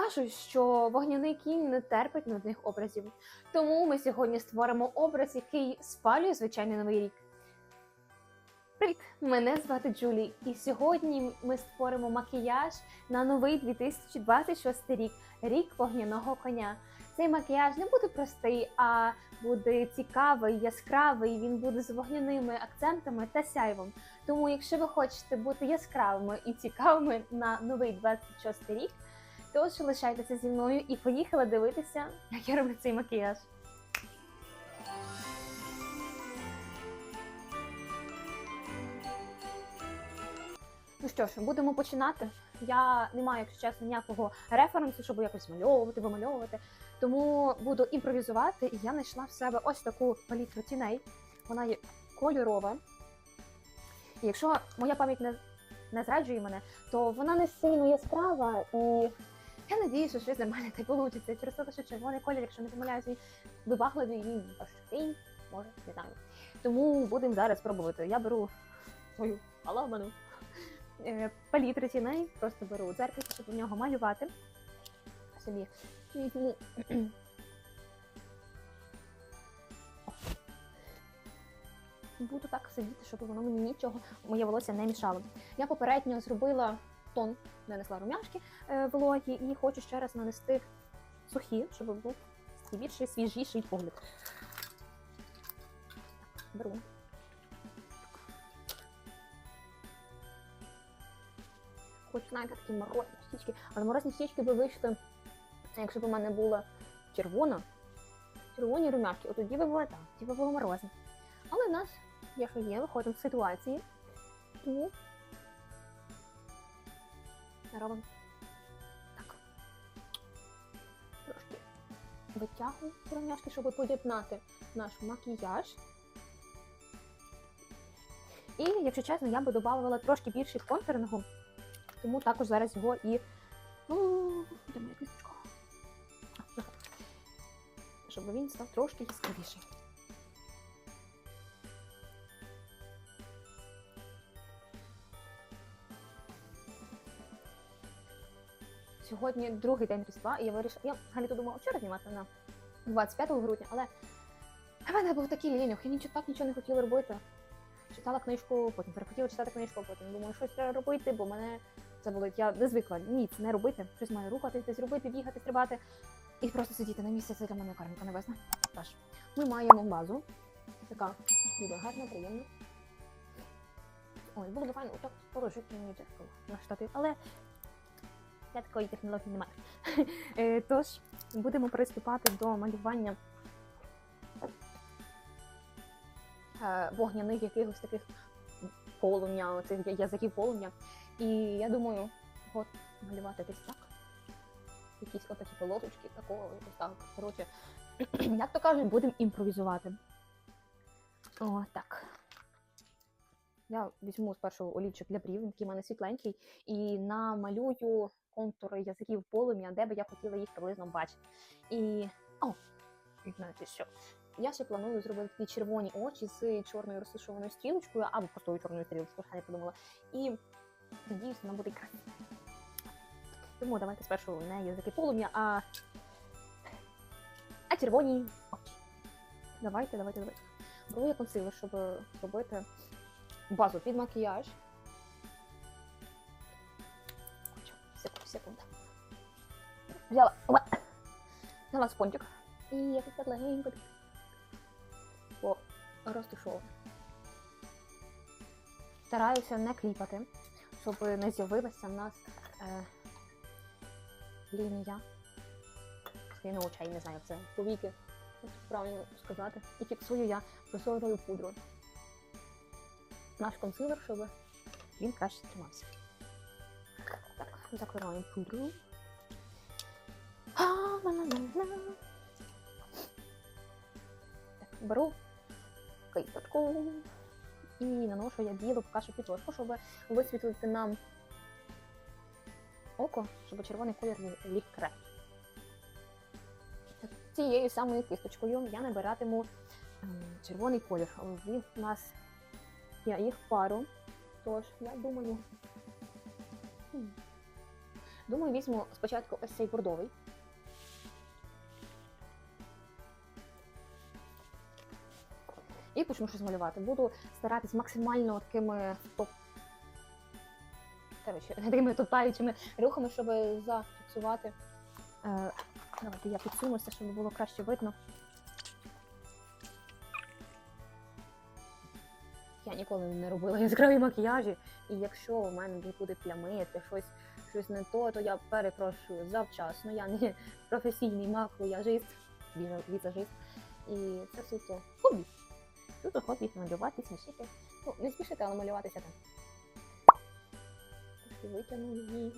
Кажуть, що вогняний кінь не терпить нудних образів. Тому ми сьогодні створимо образ, який спалює звичайний новий рік. Привіт! Мене звати Джулі, і сьогодні ми створимо макіяж на новий 2026 рік рік вогняного коня. Цей макіяж не буде простий, а буде цікавий, яскравий. Він буде з вогняними акцентами та сяйвом. Тому, якщо ви хочете бути яскравими і цікавими на новий 26 рік, Тож лишайтеся зі мною і поїхали дивитися, як я роблю цей макіяж. Ну що ж, будемо починати. Я не маю, якщо чесно, ніякого референсу, щоб якось мальовувати, вимальовувати. Тому буду імпровізувати, і я знайшла в себе ось таку палітру тіней. Вона є кольорова. І якщо моя пам'ять не, не зраджує мене, то вона не сильно яскрава і я надію, що щось нормальне так вийде. Через те, що червоний колір, якщо не помиляюсь, вибагливий, він важкий, може, не знаю. Тому будемо зараз пробувати. Я беру свою аламану е, палітру тіней, просто беру дзеркало, щоб в нього малювати. Собі Буду так сидіти, щоб воно мені нічого, моє волосся не мішало. Я попередньо зробила тон, нанесла румяшки е, вологі і хочу ще раз нанести сухі, щоб був більший, свіжіший погляд. Беру. Хочу знаєте, такі морозні щічки, але морозні щічки би вийшли, якщо б у мене була червона, червоні румяшки, от тоді би було так, ті би було морозні. Але в нас, є що є, виходимо з ситуації, тому робимо так. Трошки витягую румяшки, щоб поєднати наш макіяж. І, якщо чесно, я би додавала трошки більше контурного, тому також зараз його і. Ну. Щоб він став трошки яскравіший. Сьогодні другий день Різдва, і я вирішила. Я взагалі то думала вчора знімати на 25 грудня, але в мене був такий лінюх, я нічого так нічого не хотіла робити. Читала книжку, потім перехотіла читати книжку, потім думаю, щось треба робити, бо мене це болить. Я не звикла ніц не робити. Щось маю рухатись, десь робити, бігати, стрибати. І просто сидіти на місці, це для мене карміка небесна. Тож, ми маємо базу. Така ніби гарна, приємна. Ой, було б файно отак положити мені дзеркало на штатив, але я такої технології не маю. Е, Тож, будемо приступати до малювання е, вогняних якихось таких полум'я, оцих язиків полум'я. І я думаю, от малювати десь так. Якісь отакі полосочки, такого, якось так. Коротше, як то кажуть, будемо імпровізувати. О, так. Я візьму спершу олівчик для брів, він такий в мене світленький, і намалюю контури язиків полум'я, де би я хотіла їх приблизно бачити. І. О! Знаєте що? Я ще планую зробити такі червоні очі з чорною розташованою стрілочкою, або простою чорною стрілочкою, я не подумала. І надіюсь, вона буде красива. Тому давайте спершу не язики полум'я, а. А червоні очі. Давайте, давайте, давайте. Беру я консилер, щоб зробити базу під макіяж. Секунду. Взяла, взяла спончик. І я тут легенько по розташовую. Стараюся не кліпати, щоб не з'явилася в нас е, лінія. Лінія очей, не знаю, це повіки, як правильно сказати. І фіксую я просовую пудру. Наш консилер, щоб він краще тримався. Закриваємо пудру. А-ла-ла-ла-ла. Так, беру кисточку і наношу я білу поки що підложку, щоб висвітлити нам око, щоб червоний колір ліг краще. Цією самою кисточкою я набиратиму ем, червоний колір. Він у нас я їх пару. Тож, я думаю. Думаю, візьму спочатку ось цей бордовий. І почну щось малювати. Буду старатись максимально такими топ. Коротше, такими топаючими рухами, щоб зафіксувати. Е, давайте я підсунуся, щоб було краще видно. Я ніколи не робила яскраві макіяжі, і якщо у мене буде плямити, щось, щось не то, то я перепрошую завчасно. Я не професійний макіяжист, віза- візажист. І це суто хобі. Суто хобі малювати, смішити. Ну, не спішити, але малюватися там. Трошки витягну її.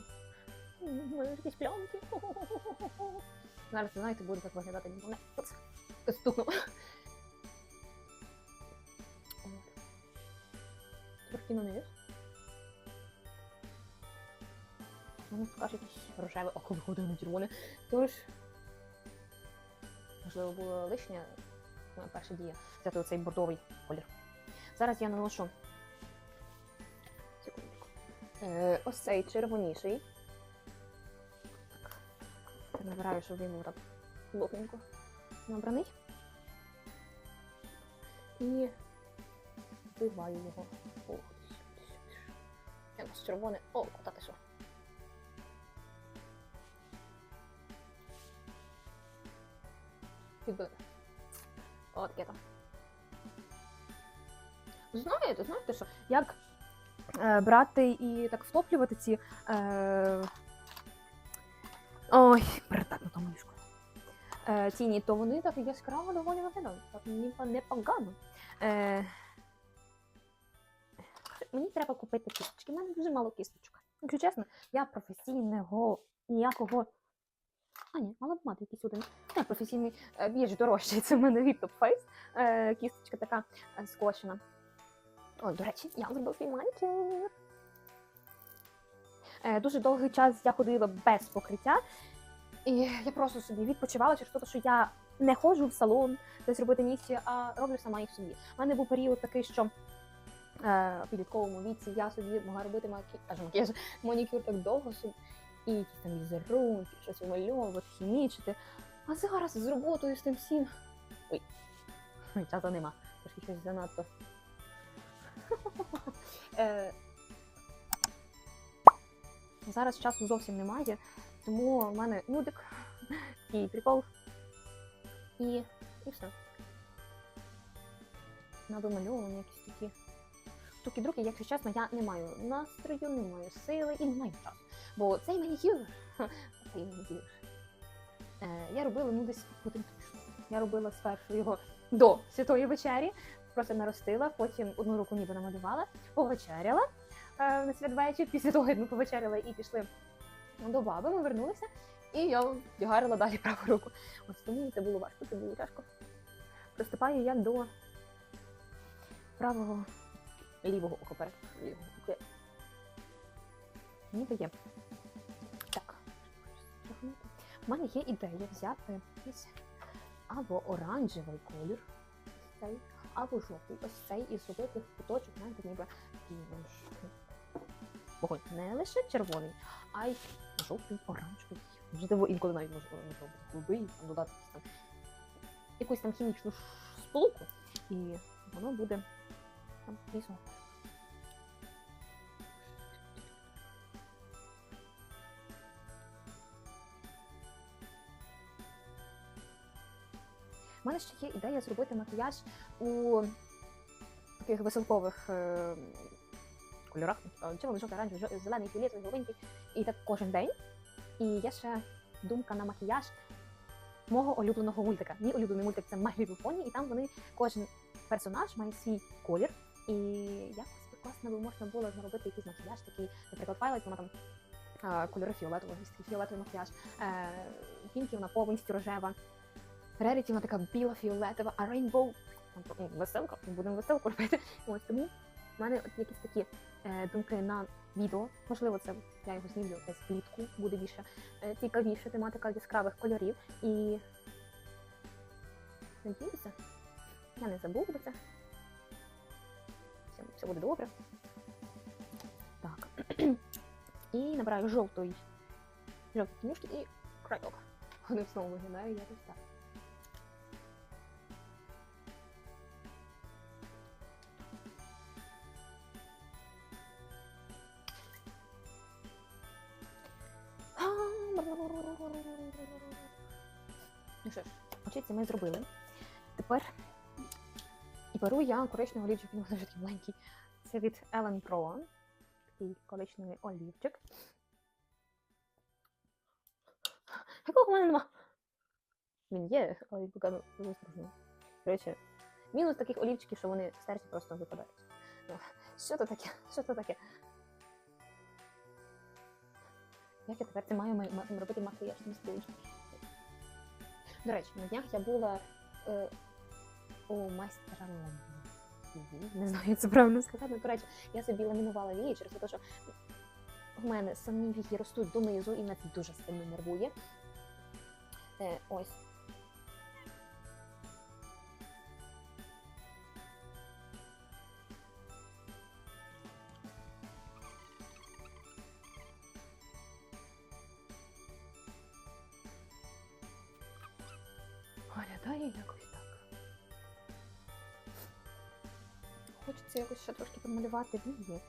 У мене якісь плямки. Зараз, знаєте, буде так виглядати. Не, стукнув. Трохи нанизу. Мені покаже якесь рожеве око виходить на червоне. Тож, можливо, було лишнє. Моя перша дія взяти оцей бордовий колір. Зараз я наношу секундочку. Е, ось цей червоніший. Так. Набираю, щоб він був так плотненько набраний. І вбиваю його. Ох, Якось червоне. О, куди ти що? Підбили. О, таке там. Знаєте, знаєте що? Як е, брати і так втоплювати ці. Е, ой, притак на тому ліжку. Е, тіні, то вони так яскраво доволі виглядають. Так ніби непогано. Е, мені треба купити кісточки. У мене дуже мало кісточок. Якщо чесно, я професійного ніякого. А, ні, мала б мати якийсь один. Я професійний е, більш дорожчий. Це в мене Face. Е, кісточка така е, скошена. О, до речі, я зробив свій манікюр. Е, дуже довгий час я ходила без покриття. І я просто собі відпочивала через те, що я не ходжу в салон десь робити нігті, а роблю сама їх собі. У мене був період такий, що в підлітковому віці я собі могла робити макіяж, манікюр так довго собі. І якісь там візерунки, щось вимальовувати, хімічити. А зараз з роботою з тим всім. Ой, часу нема. Трошки щось занадто. Е, Зараз часу зовсім немає, тому в мене нудик і прикол. І, і все. Надомальовані якісь такі. Туки друки, якщо чесно, я не маю настрою, не маю сили і не маю часу. Бо цей манікюр, цей манікюр, е, я робила ну десь тиждень. Я робила спершу його до святої вечері, просто наростила, потім одну руку ніби намалювала, повечеряла е, на святвечір, після того як ми повечеряли і пішли до баби, ми вернулися, і я вдягарила далі праву руку. Ось тому це було важко, це було тяжко. Приступаю я до правого лівого ока перед лівого. Ніби є. У мене є ідея взяти ось або оранжевий колір, цей, або жовтий, ось цей, і зробити куточок, знаєте, ніби вогонь. Не лише червоний, а й жовтий, оранжевий. Можливо, інколи навіть може не голубий, додати там, якусь там хімічну сполуку, і воно буде там різного. Мене ще є ідея зробити макіяж у таких веселкових е, кольорах. е, жовтий, оранжевий, зелений, фіолетовий, голубенький. І так кожен день. І є ще думка на макіяж мого улюбленого мультика. Мій улюблений мультик це My Little Pony, і там вони кожен персонаж має свій колір. І якось би класно би можна було зробити якийсь макіяж, такий, наприклад, Twilight, вона там е, кольори фіолетового, фіолетовий макіяж. Е, Пінкі, вона повністю рожева. Реріті, вона така біла, фіолетова, а Рейнбоу веселка, ми будемо веселку робити. Ось тому в мене от якісь такі е, думки на відео. Можливо, це я його знімлю десь влітку, буде більше е, цікавіше тематика яскравих кольорів. І надіюся, я не забуду це. Все, все буде добре. Так. І набираю жовтий жовті тінюшки і крайок. Вони знову виглядають якось так. Ну що ж, очиці ми зробили. Тепер і беру я коричневий олівчик, він дуже такий маленький. Це від Ellen Pro. Такий коричневий олівчик. Якого в мене нема? Він є, але поки дуже страшно. Коротше, мінус таких олівчиків, що вони стерті просто випадають. Ну, Що то таке? Що то таке? Як я тепер це маю ма- ма- робити макіяж не стрічці? До речі, на днях я була е, у майстра. Не знаю, як це правильно сказати. До коротше, я собі ламінувала вії через те, що в мене самі вії ростуть донизу, і мене дуже сильно нервує. Е, ось. Виглядає якось так. Хочеться якось ще трошки помалювати вії,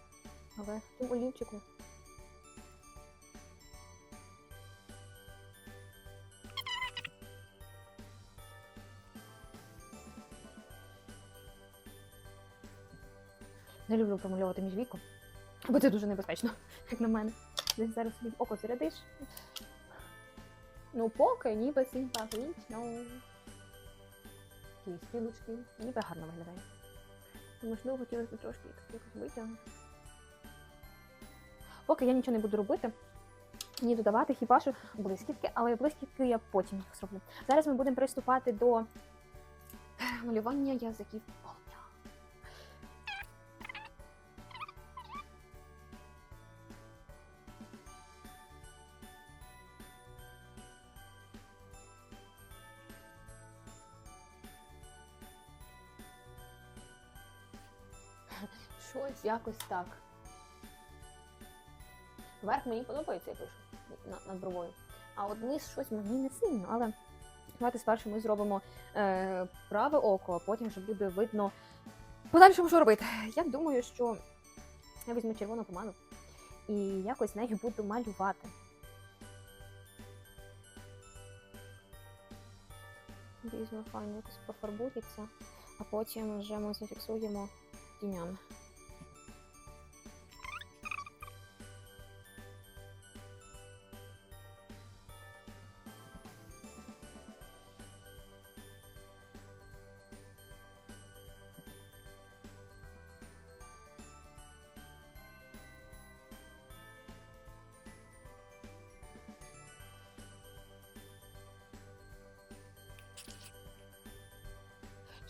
але в цьому олівчику Не люблю промальовувати між віком, бо це дуже небезпечно, як на мене. Десь зараз собі око зарядиш. Ну, поки ніби симпатично. Такі стрілочки, ніби гарно виглядає. Можливо, хотілося б трошки якось витягнути. Поки я нічого не буду робити, ні додавати хіба що блискітки, але блискітки я потім їх зроблю. Зараз ми будемо приступати до малювання язиків якось так. Верх мені подобається, я пишу на- над бровою. А от низ щось мені не сильно, але давайте спершу ми зробимо е, праве око, а потім вже буде видно подальшому, що робити. Я думаю, що я візьму червону помаду і якось нею буду малювати. Дійсно, файно якось пофарбується, а потім вже ми зафіксуємо тінями.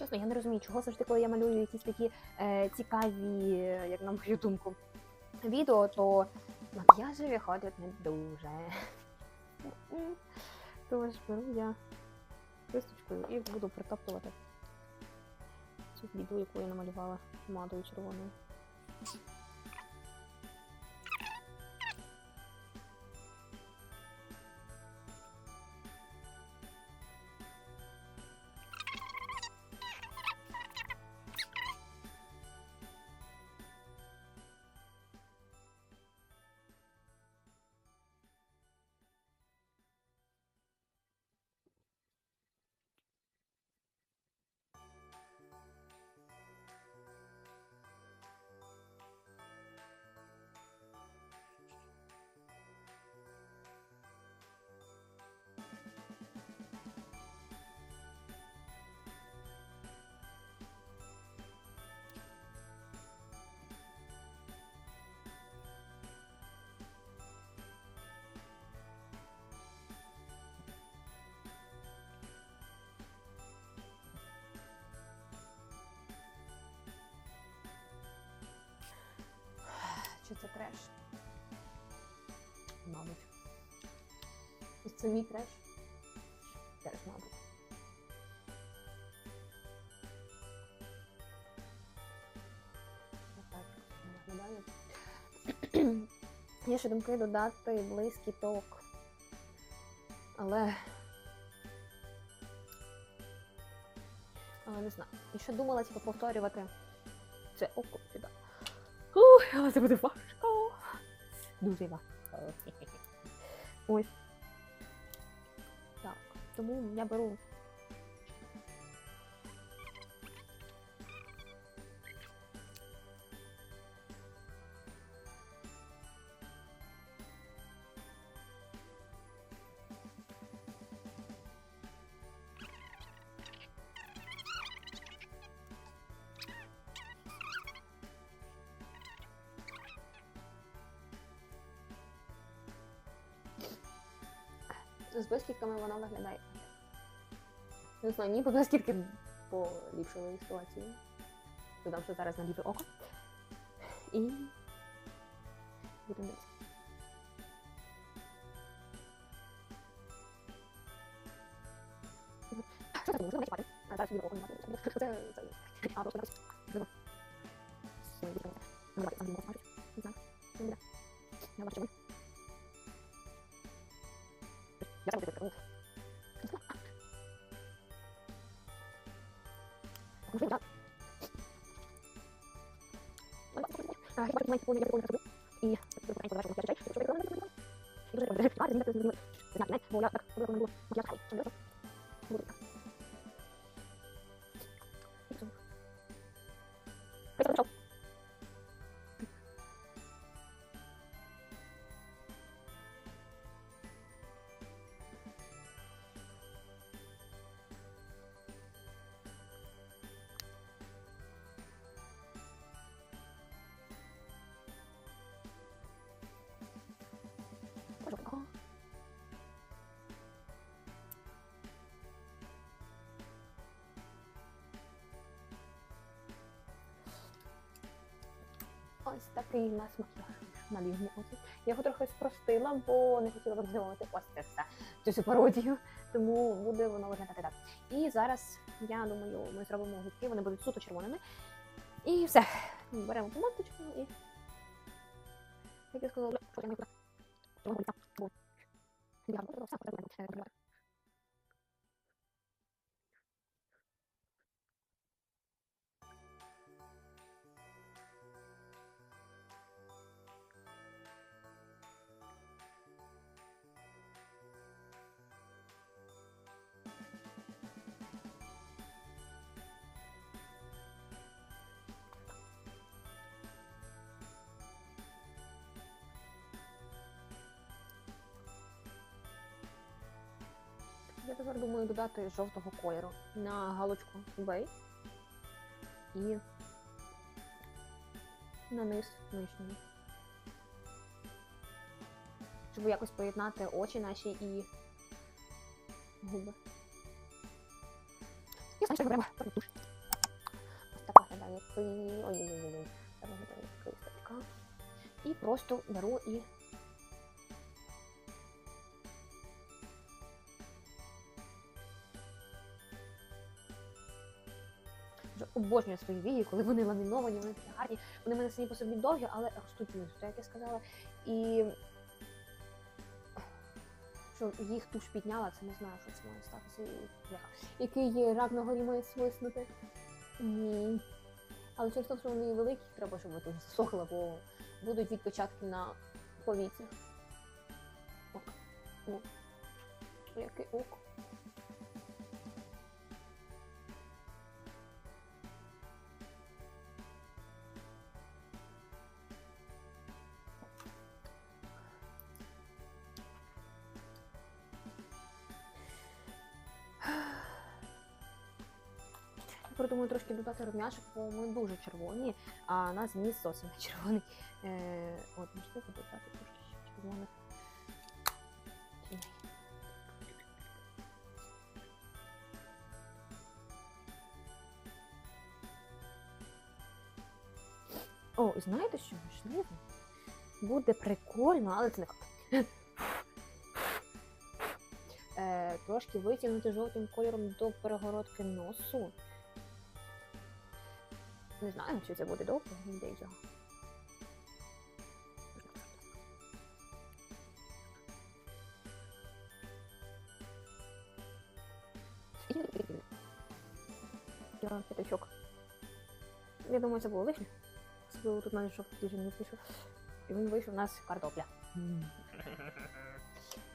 Чесно, я не розумію, чого завжди, коли я малюю якісь такі е, цікаві, як на мою думку, відео, то макіяжі виходять не дуже. Тож беру я кисточкою і буду притоптувати цю біду, яку я намалювала помадою червоною. Мабуть. Ось це мій треш? Теж, мабуть. Є ще думки додати блискіток Але. Але не знаю. І ще думала, типу, повторювати це око сюди. Але це буде важко. Дуже важко. Ось. Так, тому я беру. З блискітками вона виглядає. Не знаю, ніби блискітки поліпшили ситуацію. Додам, що зараз на ліве око. І. Будемо дивитися. Що це можливо не чіпати? А зараз ліве око не мати. Це. це. А, просто якось. Зима. Ой, будь ласка. Ну, давайте, там ліве око бачить. Не знаю. Не буде. Я бачу. Я сам буду Можливо, так. А, я бачу, маленький повний, я повний розроблю. І Ось такий у нас макіяж на лівому оці. Я його трохи спростила, бо не хотіла виконувати ось це все, цю всю пародію, тому буде воно виглядати так. І зараз, я думаю, ми зробимо губки, вони будуть суто червоними. І все. Беремо помадочку і. Як я сказала, Я тепер думаю додати жовтого кольору на галочку Бей і на низ нижньої. Щоб якось поєднати очі наші і губи. І знаєш, беремо туш. Ось така гадає ой-ой-ой. І просто беру і обожнюю свої вії, коли вони ламіновані, вони такі гарні. Вони в мене самі по собі довгі, але ростуть внизу, як я сказала. І що їх туш підняла, це не знаю, що це має статися. Який рак на горі має свиснути. Ні. Але через те, що вони великі, треба, щоб тут засохли, бо будуть відпечатки на повітря. Ок. О. Який ок. Думаю трошки додати рум'яшок, бо ми дуже червоні, а нас ніс зовсім не червоний. Е, от, можливо, додати трошки червоних. О, і знаєте що можливо? Буде прикольно, але це не факт. Трошки витягнути жовтим кольором до перегородки носу. Не знаю, чи це буде довго, ніде його. П'ятачок. Я думаю, це було лишнє. Особливо тут щоб дуже не вийшов. І він вийшов у нас картопля.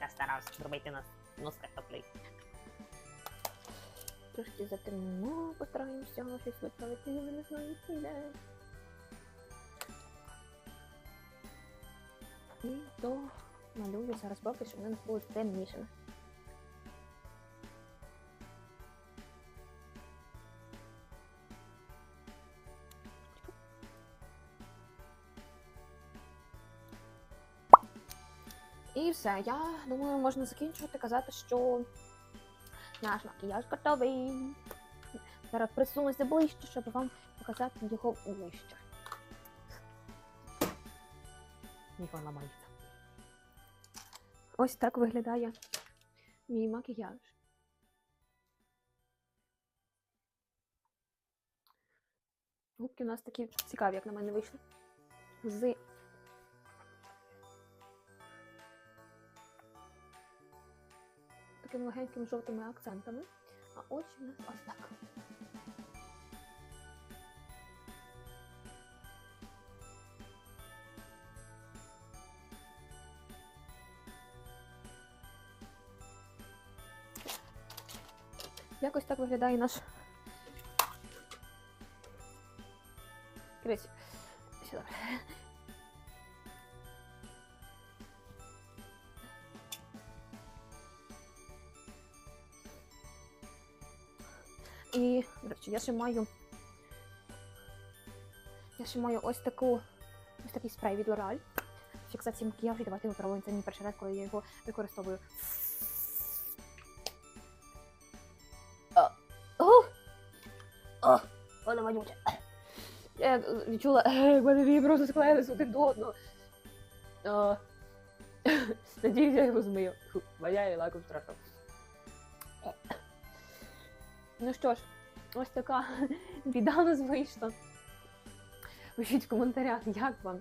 Я старався зробити нас з картоплею. Трошки затемнимо, постараємося щось виправити, я не знаю, як йде. І то малюю зараз боки, щоб вони було темніше. І все, я думаю, можна закінчувати казати, що наш макіяж готовий. Зараз присунуся ближче, щоб вам показати його ближче. Ніхто ламається. Ось так виглядає мій макіяж. Губки у нас такі цікаві, як на мене вийшли. З такими легенькими жовтими акцентами. А очі у нас ось так. Якось так виглядає наш. Крись. Я ще маю. Я ще маю ось таку. Ось такий спрей від L'Oreal. Фіксація макіяжу. Давайте випробуємо. Це мій перший раз, коли я його використовую. О! О! Вона вонюча. Я відчула, як мене просто склеїлись один до одного. Надіюсь, я його змию. Фу, Воняє лаком страшно. Ну що ж, ось така біда у нас вийшла. Пишіть в коментарях, як вам.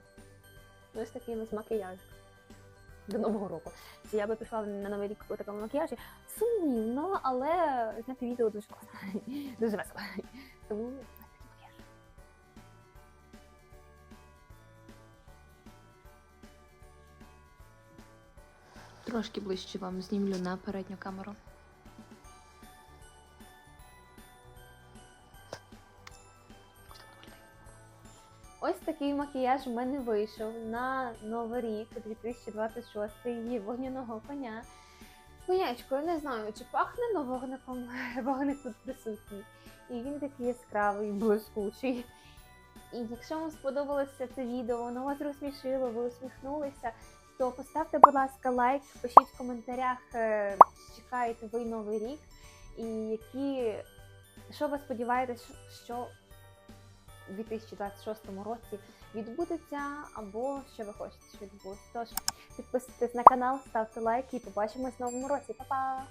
Ось такий у нас макіяж. До Нового року. Чи я би пішла на Новий рік у такому макіяжі? Сумнівно, але зняти відео дуже класно. Дуже весело. Тому макіяж. Трошки ближче вам знімлю на передню камеру. Ось такий макіяж в мене вийшов на Новий рік 2026 і вогняного коня. Конячко, я не знаю, чи пахне вогником, вогник тут присутній. І він такий яскравий, блискучий. І якщо вам сподобалося це відео, воно вас розсмішило, ви усміхнулися, то поставте, будь ласка, лайк, пишіть в коментарях, е, чекаєте ви новий рік, і які, що ви сподіваєтесь, що у 2026 році відбудеться, або що ви хочете, що відбудеться. Тож підписуйтесь на канал, ставте лайки і побачимось в новому році. Па-па!